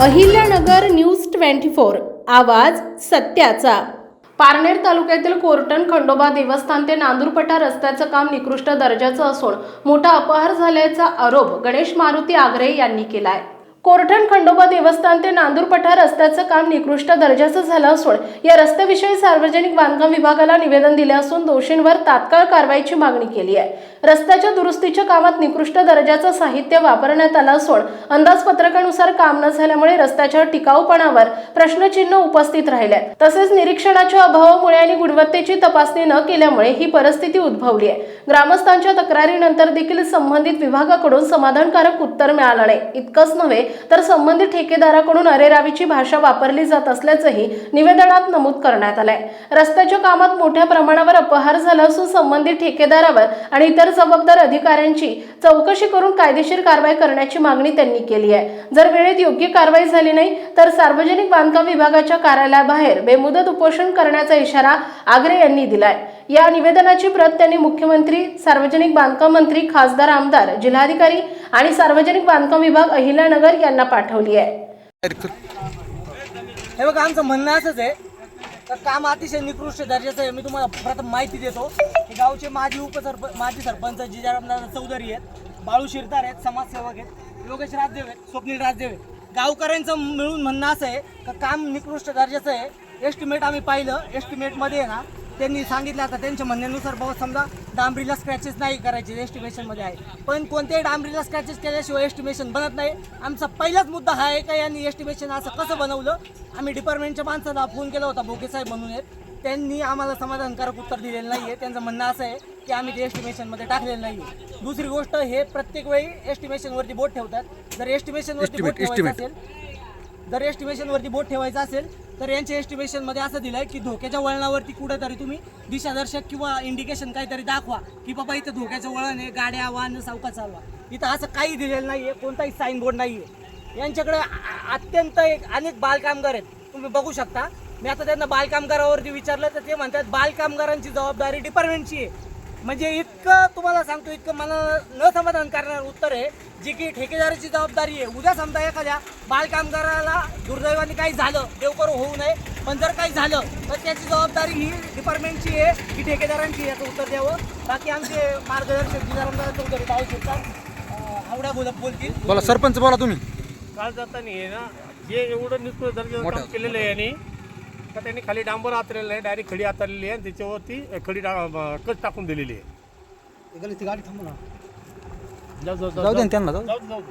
Ahilyanagar news twenty four आवाज सत्याचा. पारनेर तालुक्यातील कोर्टन खंडोबा देवस्थान ते नांदूरपटा रस्त्याचं काम निकृष्ट दर्जाचं असून मोठा अपहार झाल्याचा आरोप गणेश मारुती आग्रे यांनी केला आहे कोरठण खंडोबा देवस्थान ते नांदूरपठा रस्त्याचं काम निकृष्ट दर्जाचं झालं असून या रस्त्याविषयी सार्वजनिक बांधकाम विभागाला निवेदन दिले असून दोषींवर तात्काळ कारवाईची मागणी केली आहे. रस्त्याच्या दुरुस्तीच्या कामात निकृष्ट दर्जाचं साहित्य वापरण्यात आलं असून अंदाजपत्रकानुसार काम न झाल्यामुळे रस्त्याच्या टिकाऊपणावर प्रश्नचिन्ह उपस्थित राहिले तसेच निरीक्षणाच्या अभावामुळे आणि गुणवत्तेची तपासणी न केल्यामुळे ही परिस्थिती उद्भवली आहे. ग्रामस्थांच्या तक्रारीनंतर देखील संबंधित विभागाकडून समाधानकारक उत्तर मिळालं नाही. इतकंच नव्हे तर संबंधित ठेकेदाराकडून अरेरावीची भाषा वापरली जात असल्याचंही निवेदनात नमूद करण्यात आलंय. रस्त्याच्या कामात मोठ्या प्रमाणावर अपहार झाला असून संबंधित ठेकेदारावर आणि इतर जबाबदार अधिकाऱ्यांची चौकशी करून कायदेशीर कारवाई करण्याची मागणी त्यांनी केली आहे. जर वेळेत योग्य कारवाई झाली नाही तर सार्वजनिक बांधकाम विभागाच्या कार्यालयाबाहेर बेमुदत उपोषण करण्याचा इशारा आगरे यांनी दिलाय. या निवेदनाची प्रत त्यांनी मुख्यमंत्री सार्वजनिक बांधकाम मंत्री खासदार आमदार जिल्हाधिकारी आणि सार्वजनिक बांधकाम विभाग अहिल्यानगर यांना पाठवली आहे. हे बघा आमचं म्हणणं असंच आहे. तर काम अतिशय निकृष्ट दर्जाचं आहे. मी तुम्हाला प्रथम माहिती देतो की गावचे माजी उपसरप माजी सरपंच जिजारामदादा चौधरी आहेत बाळू शिरदार आहेत समाजसेवक आहेत योगेश राजदेव आहेत स्वप्नील राजदेव आहेत. गावकऱ्यांचं मिळून म्हणणं असं आहे का काम निकृष्ट दर्जाचं आहे. एस्टिमेट आम्ही पाहिलं. एस्टिमेटमध्ये आहे ना त्यांनी सांगितलं आता त्यांच्या म्हणण्यानुसार बाबा समजा डांबरीला स्क्रॅचेस नाही करायचे एस्टिमेशनमध्ये आहे. पण कोणत्याही डांबरीला स्क्रॅचेस केल्याशिवाय एस्टिमेशन बनत नाही. आमचा पहिलाच मुद्दा हा आहे का यांनी एस्टिमेशन असं कसं बनवलं? आम्ही डिपार्टमेंटच्या माणसाला फोन केला होता भोके साहेब म्हणून आहेत त्यांनी आम्हाला समाधानकारक उत्तर दिलेलं नाही आहे त्यांचं म्हणणं असं आहे की आम्ही ते एस्टिमेशनमध्ये टाकलेलं नाही आहे दुसरी गोष्ट हे प्रत्येक वेळी एस्टिमेशनवरती बोट ठेवतात. जर एस्टिमेशनवरती बोट ठेवायचं असेल जर एस्टिमेशनवरती बोट ठेवायचं असेल तर यांच्या एस्टिमेशनमध्ये असं दिलं आहे की धोक्याच्या वळणावरती कुठेतरी तुम्ही दिशादर्शक किंवा इंडिकेशन काहीतरी दाखवा की बाबा इथं धोक्याचं वळण आहे गाड्या वाहन सावका चालवा इथं असं काही दिलेलं नाही आहे कोणताही साईनबोर्ड नाही आहे यांच्याकडे अत्यंत एक अनेक बालकामगार आहेत. तुम्ही बघू शकता. मी आता त्यांना बालकामगारावरती विचारलं तर ते म्हणतात बालकामगारांची जबाबदारी डिपार्टमेंटची आहे. म्हणजे इतकं तुम्हाला सांगतो इतकं मला न समाधान करणार उत्तर आहे जी की ठेकेदाराची जबाबदारी आहे. उद्या समजा एखाद्या बालकामगाराला दुर्दैवाने काही झालं देव करू होऊ नये पण जर काही झालं तर त्याची जबाबदारी ही डिपार्टमेंटची आहे की ठेकेदारांची आहे याचं उत्तर द्यावं. बाकी आमचे मार्गदर्शक जिजारामदार चौधरी भाऊ शिरतात आवड्या बोलत बोलतील. बोला सरपंच बोला तुम्ही. काल जाताना हे ना जे एवढं दर्जाचं काम केलेलं आहे यांनी तर त्यांनी खाली डांबर आतरलेलं आहे डायरेक्ट खडी आतरलेली आहे आणि त्याच्यावरती खडी डा- कच टाकून दिलेली आहे. गाडी थांबू ना. जाऊ जाऊ जाऊ दे ना त्यांना जाऊ जाऊ जाऊ